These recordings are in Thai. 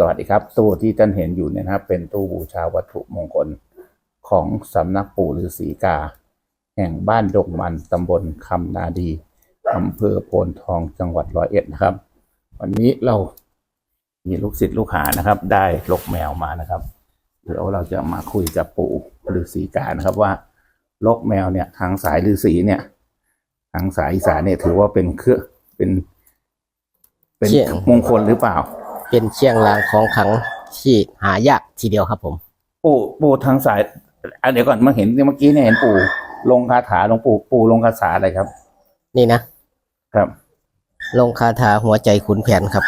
สวัสดีครับ ตู้ที่ท่านเห็นอยู่เนี่ยนะครับ เป็นตู้บูชาวัตถุมงคลของสำนักปู่ฤาษีกา แห่งบ้านดงมันตำบลคำนาดีอำเภอโพนทองจังหวัดร้อยเอ็ดนะครับ วันนี้เรามีลูกศิษย์ลูกหานะครับ ได้ลกแมวมานะครับเดี๋ยวเราจะมาคุยกับปู่ฤาษีกานะครับว่าลกแมวเนี่ยทางสายฤาษีเนี่ยทางสายอีสานเนี่ยถือว่าเป็นเครื่องเป็น เป็นเชี่ยงมงคลหรือเปล่า เป็นเชียงรางของขลังที่หายากทีเดียวครับผม ปู่ปู่ทางสายอะเดี๋ยวก่อนมาเห็นเมื่อกี้เนี่ยเห็นปู่ลงคาถาหลวงปู่ปู่ลงคาถาอะไรครับ นี่นะ ครับ ลงคาถาหัวใจขุนแผนครับ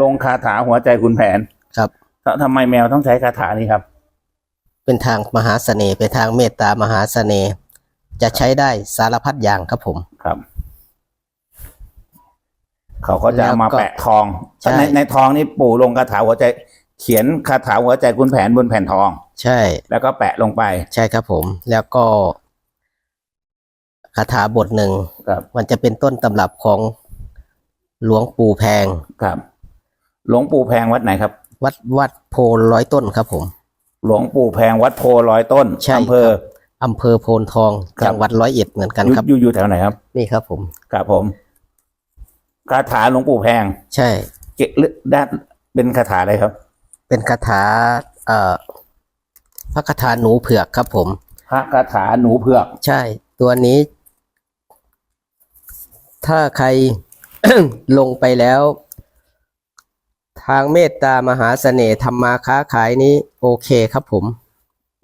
ลงคาถาหัวใจคุณแผนครับททำไมแมวต้องใช้คาถานี้ครับ เป็นทางมหาเสน่ห์เป็นทางเมตตามหาเสน่ห์จะใช้ได้สารพัดอย่างครับผมครับ เขาก็จะเอามาแล้วก็แปะทองใช่ ในในทองนี่ปู่ลงคาถาหัวใจ เขียนคาถาหัวใจคุณแผนบนแผ่นทอง ใช่ แล้วก็แปะลงไปใช่ครับผม แล้วก็คาถาบทหนึ่ง ครับมันจะเป็นต้นตำรับของหลวงปู่แพง ครับ หลวงปู่แพงวัดไหนครับ วัดวัดโพร้อยต้นครับผม หลวงปู่แพงวัดโพร้อยต้นใช่อำเภออำเภอโพนทองครับ จังหวัดร้อยเอ็ดเหมือนกันครับ อยู่อยู่แถวไหนครับ นี่ครับผม ครับผม คาถาหลวงปู่แพง ใช่ เกะลึกด้านเป็นคาถาอะไรครับ เป็นคาถาเอ่อพระคาถาหนูเผือกครับผม พระคาถาหนูเผือก ใช่ ตัวนี้ ถ้าใคร ลงไปแล้ว ทางเมตตามหาเสน่ห์ทำมาค้าขายนี้โอเคครับผม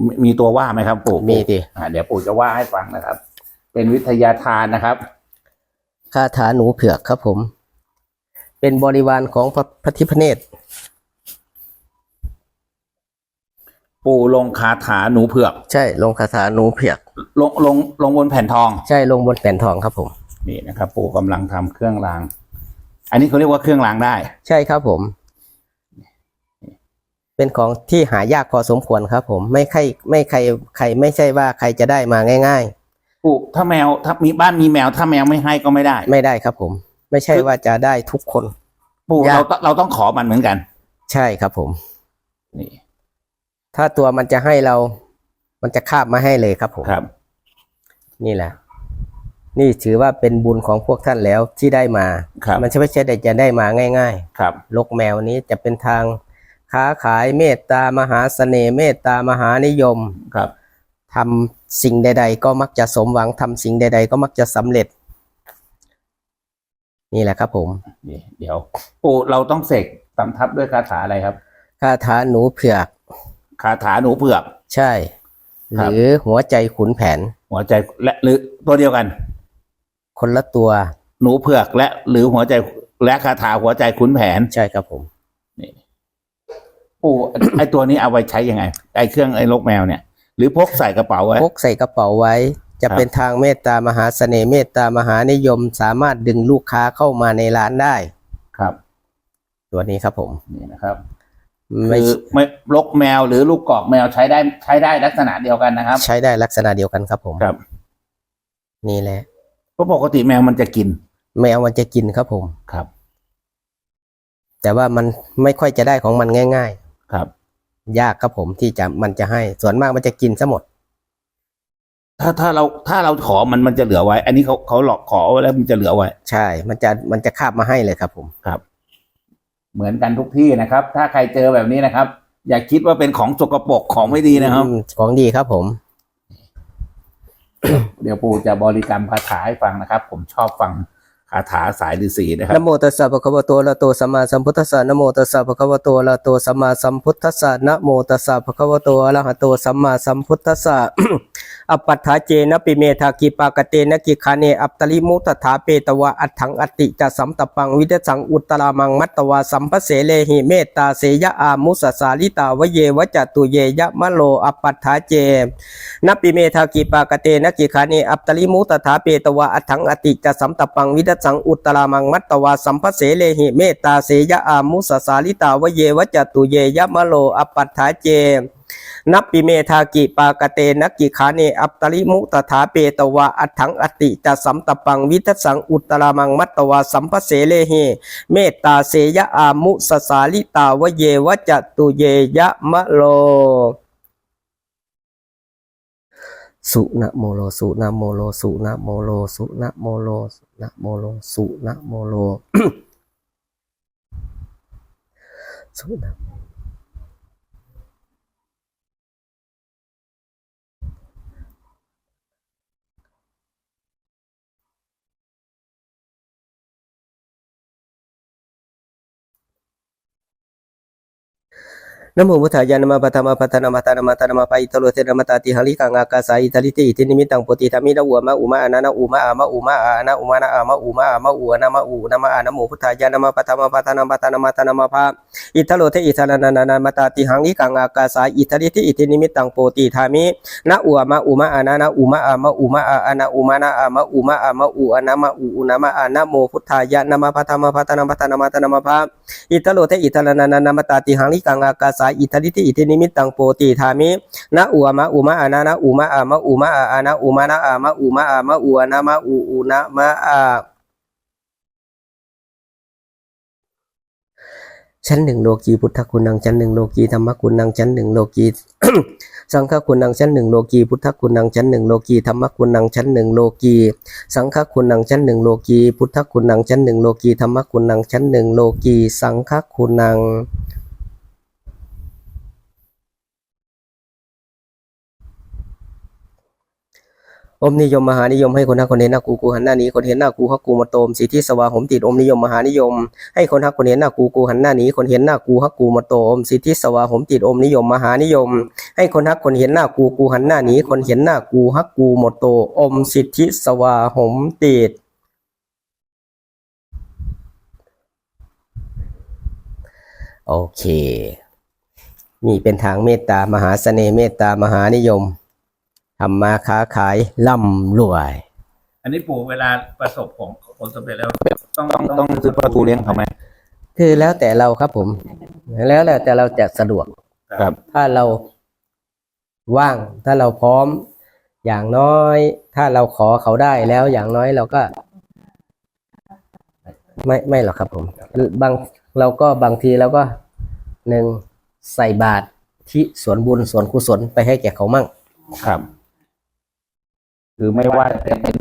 มีมีตัวว่าไหมครับ ปู่มีดิ อ่าเดี๋ยวปู่จะว่าให้ฟังนะครับ เป็นวิทยาทานนะครับ คาถาหนูเผือกครับผม เป็นบริวารของพระพระทิพเนตรปู่ลงคาถาหนูเผือก ใช่ลงคาถาหนูเผือก ลงลงลงบนแผ่นทอง ใช่ลงบนแผ่นทองครับผม นี่นะครับ ปู่กำลังทำเครื่องราง อันนี้เขาเรียกว่าเครื่องรางได้ ใช่ครับผม เป็นของที่หายากพอสมควรครับผม ไม่ใครไม่ใครใครไม่ใช่ว่าใครจะได้มาง่าย ปู่ถ้าแมวถ้ามีบ้านมีแมวถ้าแมวไม่ให้ก็ไม่ได้ๆไม่ได้ครับผม ไม่ใช่ว่าจะได้ทุกคน ปู่ยากเราต้องเราต้องขอมันเหมือนกัน ใช่ครับผม นี่ถ้าตัวมันจะให้เรา มันจะคาบมาให้เลยครับผม ครับ นี่แหละ นี่ถือว่าเป็นบุญของพวกท่านแล้วที่ได้มา ครับ มันไม่ใช่ได้จะได้มาง่าย ครับ ๆ ลกแมวนี้จะเป็นทางค้าขายเมตตามหาเสน่ห์เมตตามหานิยม ครับ ทำสิ่งใด ๆ ก็มักจะสมหวังทำสิ่งใด ๆ ก็มักจะสำเร็จ นี่แหละครับผมนี่เดี๋ยวปู่เราต้องเสกตำทับด้วยคาถาอะไรครับ คาถาหนูเผือก คาถาหนูเผือก ใช่หครับรือหัวใจขุนแผน หัวใจและหรือตัวเดียวกัน คนละตัว หนูเผือกและ หรือหัวใจและคาถาหัวใจขุนแผน ใช่ครับผมนี่ปู่ไอตัวนี้เอาไว้ใช้ยังไง ไอเครื่องไอลกแมวเนี่ย หรือพกใส่กระเป๋าไว้ พกใส่กระเป๋าไว้ จะครับเป็นทางเมตตามหาเสน่ห์เมตตามหานิยมสามารถดึงลูกค้าเข้ามาในร้านได้ ครับ ตัวนี้ครับผมนี่นะครับไม่คือไม่ลกแมวหรือลูกกอกแมวใช้ได้ใช้ได้ลักษณะเดียวกันนะครับ ใช้ได้ลักษณะเดียวกันครับผมครับ นี่แหละเพราะปกติแมวมันจะกิน แมวมันจะกินครับผมครับ แต่ว่ามันไม่ค่อยจะได้ของมันง่ายครับๆ ยากครับผมที่จะมันจะให้ส่วนมากมันจะกินซะหมด ถ้าถ้าเราถ้าเราขอมันมันจะเหลือไว้ อันนี้เขาเขาหลอกขอไว้แล้วมันจะเหลือไว้ ใช่ มันจะมันจะคาบมาให้เลยครับผมครับ เหมือนกันทุกที่นะครับ ถ้าใครเจอแบบนี้นะครับ อย่าคิดว่าเป็นของสกปรกของไม่ดีนะครับ อืมของดีครับผม เดี๋ยวปู่จะบริกรรมคาถาให้ฟังนะครับ ผมชอบฟัง คาถาสายฤาษีนะครับนะโมตัสสะภะคะวะโตอะระหะโตสัมมาสัมพุทธัสสะนะโมตัสสะภะคะวะโตอะระหะโตสัมมาสัมพุทธัสสะนะโมตัสสะภะคะวะโตอะระหะโตสัมมาสัมพุทธัสสะอปปัฏฐาเจนะปิเมธากิปากเตนะกิคาเนอัปตลิมุตถาเปตวะอัฏฐังอติจะสัมตปังวิเดสังอุตตรามังมัตตวาสัมภเสเลหิเมตตาเสยะอามุสสาลิตาวเยวจตุเยยะมะโลอปปัฏฐาเจนะปิเมธากิปากเตนะกิขานีอัปตลิมุตถาเปตวะอัฏฐังอติจะสัมตปังวิดัสังอุตตรามังมัตตวาสัมภเสเลหิเมตตาเสยะอามุสสาลิตาวเยวจตุเยยะมะโลอปัฏฐาเจนับปิเมธากิปากเตนักกิขาเนอัปตริมุตถาเปตวาอัฏฐังอติจะสัมตปังวิทัสสังอุตตรามังมัตตวาสัมภเสเลเหเมตตาเสยะอามุสสาลิตาวเยวจตุเยยะมะโล สุนะโมโลสุนะโมโลสุนะโมโลสุนะโมโลสุ นะโมโล สุนะโมโล สุนะโม นโมพุทธายานะมาปะทะมาปะทะนะมาตานะมาตานะมาปะอิตโลเทนะมาตาติหังลิกังอากาสาอิตาลิติอิตินิมิตังปฏิธรรมินะอุมะอุมะอานะนะอุมะอามาอุมะอานะอุมะนะอามาอุมะอามาอุนะมาอุนะมาอานโมพุทธายานะมาปะทะมาปะทะนะมาตานะมาตานะมาปะอิตโลเทอิทานะนะนะมาตาติหังลิกังอากาสาอิตาลิติอิตินิมิตังปฏิธรรมินะอุมะอุมะอานะนะอุมะอามาอุมะอานะอุมะนะอามาอุมะอามาอุนะมาอุนะมาอานะโมพุทธายานมาปะทะมาปะทะนะมาตานะมาตานะมาปะอิตโลเทอิตาลนานานามาตาติหังลิกังอากาสาอิตาลิติอิตินิมิตตังโปติธามินะอุมะอุมะอานะนะอุมะอามะอุมะอาอานะอุมะนะอามะอุมะอามะอุนะมะอุอุนะมะอาชั้นหนึ่งโลกีพุทธคุณังชั้นหนึ่งโลกีธรรมคุณังชั้นหนึ่งโลกีสังฆคุณังชั้นหนึ่งโลกีพุทธคุณังชั้นหนึ่งโลกีธรรมคุณังชั้นหนึ่งโลกีสังฆคุณังชั้นหนึ่งโลกีพุทธคุณังชั้นหนึ่งโลกีธรรมคุณังชั้นหนึ่งโลกีสังฆคุณัง อมนิยมมหานิยมให้คนฮักคนเห็นหน้ากูกูหันหน้านี้คนเห็นหน้ากูฮักกูมาโตมสิทธิสวาหมติดอมนิยมมหานิยม ให้คนฮักคนเห็นหน้ากูกูหันหน้านี้คนเห็นหน้ากูฮักกูมาโตมสิทธิสวาหมติดอมนิยมมหานิยม ให้คนฮักคนเห็นหน้ากูกูหันหน้านี้คนเห็นหน้ากูฮักกูหมดโตอมสิทธิสวาหมติดโอเคนี่เป็นทางเมตตามหาเสน่ห์เมตตามหานิยม ทำมาค้าขายร่ำรวย อันนี้ปู่เวลาประสบผลผลสำเร็จแล้วต้องต้องต้องซื้อประตูเลี้ยงเขาไหมคือแล้วแต่เราครับผม แล้วแต่เราจะสะดวกครับ ถ้าเราว่างถ้าเราพร้อม อย่างน้อย ถ้าเราขอเขาได้แล้วอย่างน้อยเราก็ ไม่ไม่หรอกครับผม บางเราก็บางทีเราก็หนึ่งใส่บาตรที่สวนบุญสวนกุศลไปให้แก่เขามั่งครับ คือไม่ว่าจะเป็น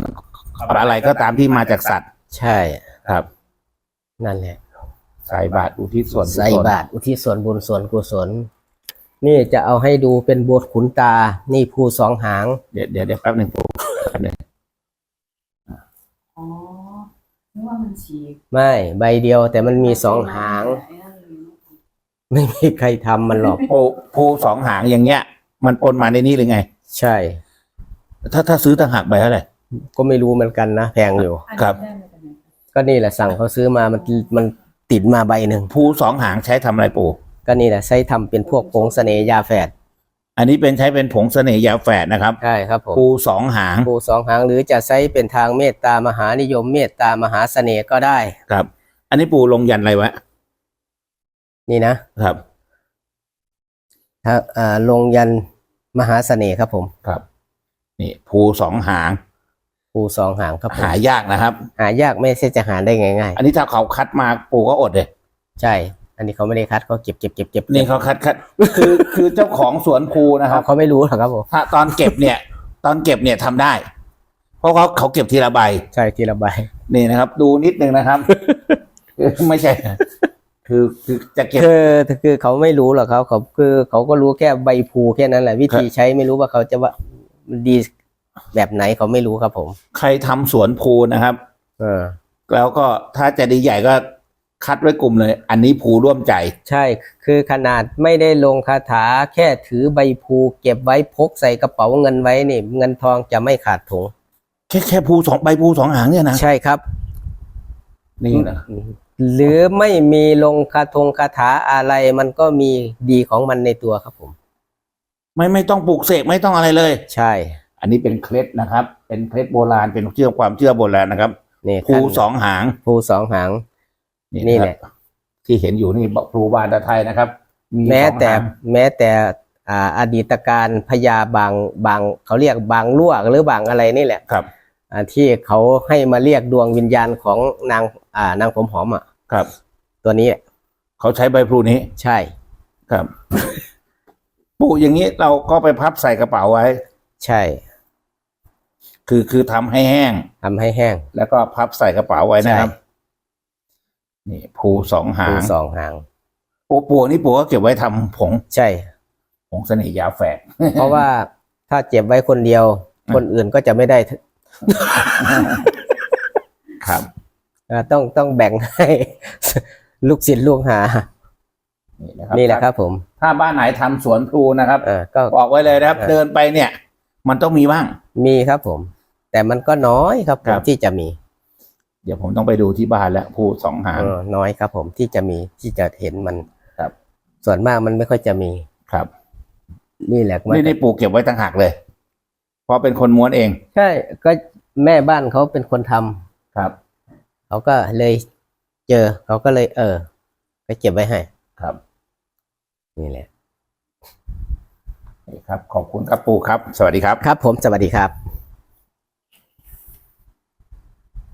อะไรก็ตามที่มาจากสัตว์ใช่ ครับ นั่นแหละ ใส่บาตรอุทิศส่วนกุศลใส่บาตรอุทิศส่วนบุญส่วนกุศล นี่จะเอาให้ดูเป็นบทขุนตา นี่ภูสองหาง เดี๋ยวเดี๋ยวเดี๋ยวแป๊บหนึ่งปู่แป๊บหนึ่งอ๋อนึกว่ามันฉีกไม่ใบเดียวแต่มันมีสองหางไอ้นั่นเลยไม่มีใครทำมันหรอก ปูปูสองหางอย่างเงี้ย มันปนมาในนี้หรือไง ใช่ ถ้าถ้าซื้อต่างหากใบเท่าไหร่ก็ไม่รู้เหมือนกันนะแพงอยู่อันครับนี้ได้มาจากไหนก็นี่แหละสั่งเขาซื้อมามันมันติดมาใบหนึ่งภูสองหางใช้ทำอะไรปู่ก็นี่แหละใช้ทำเป็นพวกผงเสน่ห์ยาแฝดอันนี้เป็นใช้เป็นผงเสน่ห์ยาแฝดนะครับใช่ครับผมภูสองหางภูสองหางหรือจะใช้เป็นทางเมตตามหานิยม เมตตามหาเสน่ห์ก็ได้ครับ อันนี้ปู่ลงยันอะไรไว้นี่นะครับถ้าอ่าลงยันมหาเสน่ห์ครับผมครับ นี่ภูสองหางภูสองหางครับผมหายากนะครับ หายากไม่ใช่จะหาได้ง่ายอันนี้ถ้าเขาคัดมาปู่ก็อดเลยๆใช่ อันนี้เขาไม่ได้คัดเขาเก็บเก็บเก็บเก็บนี่เขาคัดคัดคือคือเจ้าของสวนภูนะคเขารับเขาไม่รู้หรอกครับผมถ้าตอนเก็บเนี่ย ตอนเก็บเนี่ยทำได้ เพราะเขาเขาเก็บทีละใบ ใช่ทีละใบนี่นะครับ ดูนิดนึงนะครับคือไม่ใช่ คือคือจะเก็บ คือคือเขาไม่รู้หรอกเขาเขาคือเขาก็รู้แค่ใบภูแค่นั้นแหละวิธีใช้ไม่รู้ว่าเขาจะว่า ดีแบบไหนเขาไม่รู้ครับผม ใครทำสวนภูนะครับ เออ แล้วก็ถ้าจะดีใหญ่ก็คัดไว้กลุ่มเลย อันนี้ภูร่วมใจ ใช่คือขนาดไม่ได้ลงคาถาแค่ถือใบภูเก็บไว้พกใส่กระเป๋าเงินไว้นี่ เงินทองจะไม่ขาดถุง แค่แค่ภูสองใบภูสองหางเนี่ยนะใช่ครับ นี่นะ หรือไม่มีลงคาทงคาถาอะไรมันก็มีดีของมันในตัวครับผม ไม่ไม่ต้องปลูกเสกไม่ต้องอะไรเลย ใช่ อันนี้เป็นเคล็ดนะครับ เป็นเคล็ดโบราณเป็นเชื่อความเชื่อโบราณนะครับนี่ภูท่านสองหางภูสองหาง นี่ะแหครับละที่เห็นอยู่นี่ภูบานตะไทยนะครับมีแม้สองแต่หางแม้แต่อ่าอดีตการพญาบางบางเขาเรียกบางลวกหรือบางอะไรนี่แหละครับอ่าที่เขาให้มาเรียกดวงวิญญาณของนางอ่านางผมหอมอะครับ ตัวนี้เขาใช้ใบพลูนี้ใช่ครับ ปู่อย่างนี้เราก็ไปพับใส่กระเป๋าไว้ ใช่ คือคือทำให้แห้ง ทำให้แห้งแล้วก็พับใส่กระเป๋าไว้นะครับใช่นี่ภูสองหาดูงสองหางปู่ปู่นี่ปู่ก็เก็บไว้ทำผงใช่ ผงเสน่ห์ยาแฝก เพราะว่าถ้าเจ็บไว้คนเดียว คนอื่นก็จะไม่ได้ครับอ่าต้องต้องแบ่งให้ ลูกศิษย์ลูกหา นี่นะครับนี่แหละครับผม ถ้าบ้านไหนทำสวนพลูนะครับอ่าก็บอกไว้เลยนะครับเออเดินไปเนี่ย มันต้องมีบ้าง มีครับผม แต่มันก็น้อยครับผครัมบที่จะมี เดี๋ยวผมต้องไปดูที่บ้านแล้วภูสองหางเออน้อยครับ ผมที่จะมีที่จะเห็นมันครับ ส่วนมากมันไม่ค่อยจะมีครับ นี่แหละมันนี่นี่ปู่เก็บไว้ต่างหากเลยเพราะเป็นคนม้วนเองใช่ก็แม่บ้านเขาเป็นคนทำครับเขาก็เลยเจอเขาก็เลยเออ ก็เก็บไว้ให้ครับ นี่แหละนี่ครับ ขอบคุณครับปู่ครับ สวัสดีครับ ครับ ผมสวัสดีครับ